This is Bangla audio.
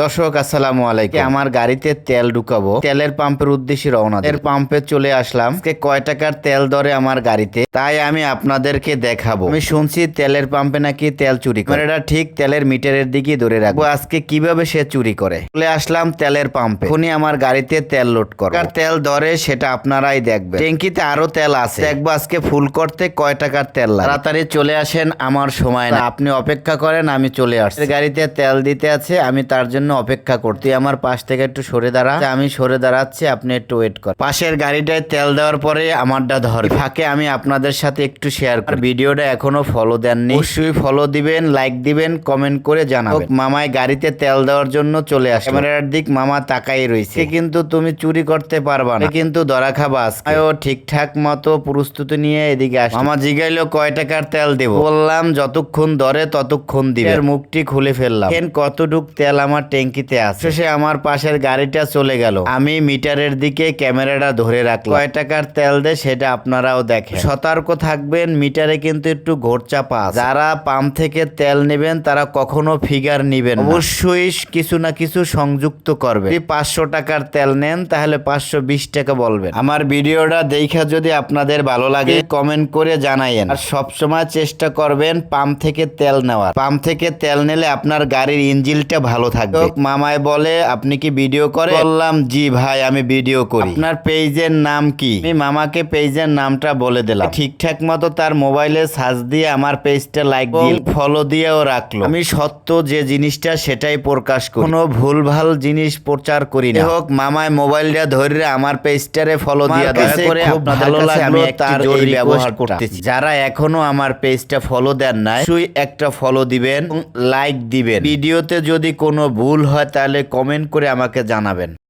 দর্শক আসসালামু আলাইকুম। আমার গাড়িতে তেল ঢুকাবো। তেলের পাম্পের উদ্দেশ্যে রওনা তেল পাম্পে চলে আসলাম। কয় টাকার তেল ধরে আমার গাড়িতে? তাই আমি আপনাদেরকে দেখাবো। আমি শুনছি তেলের পাম্পে নাকি তেল চুরি করে। এটা ঠিক তেলের মিটারের দিকে ধরে রাখব। আজকে কীভাবে সে চুরি করে? চলে আসলাম তেলের পাম্পে। এখনই আমার গাড়িতে তেল লোড কর তেল ধরে সেটা আপনারাই দেখবেন। ট্যাঙ্কিতে আরও তেল আছে। দেখব আজকে ফুল করতে কয় টাকার তেল লাগে। তাড়াতাড়ি চলে আসেন আমার সময় না আপনি অপেক্ষা করেন আমি চলে আসছি। গাড়িতে তেল দিতে আছে আমি তার জন্য অপেক্ষা করতে। আমার পাশ থেকে একটু সরে দাঁড়া। আমি সরে দাঁড়াচ্ছি, আপনি একটু ওয়েট কর পাশের গাড়িটায় তেল দেওয়ার পরে আমারটা ধর। ফাঁকে আমি আপনাদের সাথে একটু শেয়ার করি। ভিডিওটা এখনও ফলো দেননি। অবশ্যই ফলো দিবেন লাইক দিবেন কমেন্ট করে জানাবেন। মামায় গাড়িতে তেল দেওয়ার জন্য চলে আসে ক্যামেরার দিক মামা তাকাই রয়েছে কিন্তু তুমি চুরি করতে পারবা না। কিন্তু ধরা খাবা। ও ঠিকঠাক মতো প্রস্তুতি নিয়ে এদিকে আস। মামা জিগাইলো, কয় টাকার তেল দেব? বললাম, যতক্ষণ ধরে ততক্ষণ দিবে। মুখটি খুলে ফেললাম। কতটুক তেল আমার ট্যাঙ্কিতে আছে। শেষে আমার পাশের গাড়িটা চলে গেল। আমি মিটারের দিকে ক্যামেরাটা ধরে রাখলাম। কয় টাকার তেল দেয় সেটা আপনারাও দেখেন। সতর্ক থাকবেন, মিটারে কিন্তু একটু ঘোরচাপা। যারা পাম্প থেকে তেল নেবেন, তারা কখনো ফিগার নিবেন অবশ্যই কিছু না কিছু সংযুক্ত করবে যদি পাঁচশো টাকার তেল নেন, তাহলে পাঁচশো বিশ টাকা বলবেন। আমার ভিডিওটা দেখা যদি আপনাদের ভালো লাগে, কমেন্ট করে জানাইয়েন আর সবসময় চেষ্টা করবেন পাম্প থেকে তেল নেওয়ার। পাম্প থেকে তেল নিলে আপনার গাড়ির ইঞ্জিনটা ভালো থাকবে। মামায় বলে আপনি কি ভিডিও করে? বললাম জি ভাই আমি ভিডিও করি। আপনার পেজের নাম কি? আমি মামাকে পেজের নামটা বলে দিলাম। ঠিকঠাক মতো তার মোবাইলে সার্চ দিয়ে আমার পেজটা লাইক দিয়ে ফলো দিয়েও রাখল। আমি সত্য যে জিনিসটা সেটাই প্রকাশ করি। কোনো ভুলভাল জিনিস প্রচার করি না। হোক মামায় মোবাইলটা ধরে আমার পেজটারে ফলো দিয়ে দয়া করে ভালো লাগল তার এই ব্যবহার করতেছি। যারা এখনও আমার পেজটা ফলো দেন নাই অবশ্যই একটা ফলো দিবেন লাইক দিবেন। ভিডিওতে যদি কোনো ভুল হয় তাহলে কমেন্ট করে আমাকে জানাবেন।